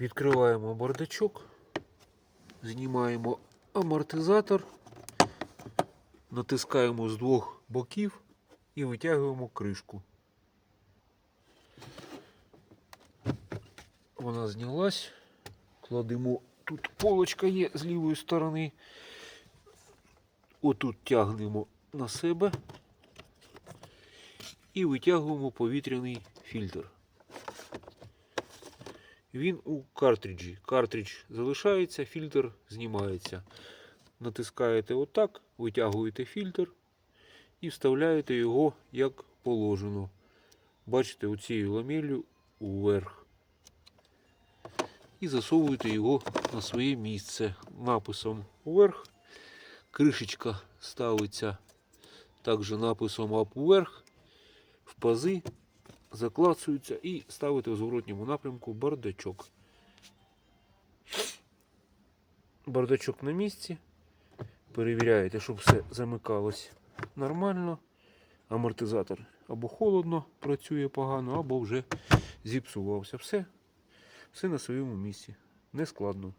Відкриваємо бардачок, знімаємо амортизатор, натискаємо з двох боків і витягуємо кришку. Вона знялась. Кладемо, тут полочка є з лівої сторони. Отут тягнемо на себе і витягуємо повітряний фільтр. Він у картриджі. Картридж залишається, фільтр знімається. Натискаєте отак, витягуєте фільтр і вставляєте його як положено. Бачите, оцією ламелью вверх. І засовуєте його на своє місце написом вверх. Кришечка ставиться також написом вверх, в пази заклацуються і ставите в зворотньому напрямку бардачок. Бардачок на місці. Перевіряєте, щоб все замикалось нормально. Амортизатор або холодно працює погано, або вже зіпсувався. Все, все на своєму місці. Не складно.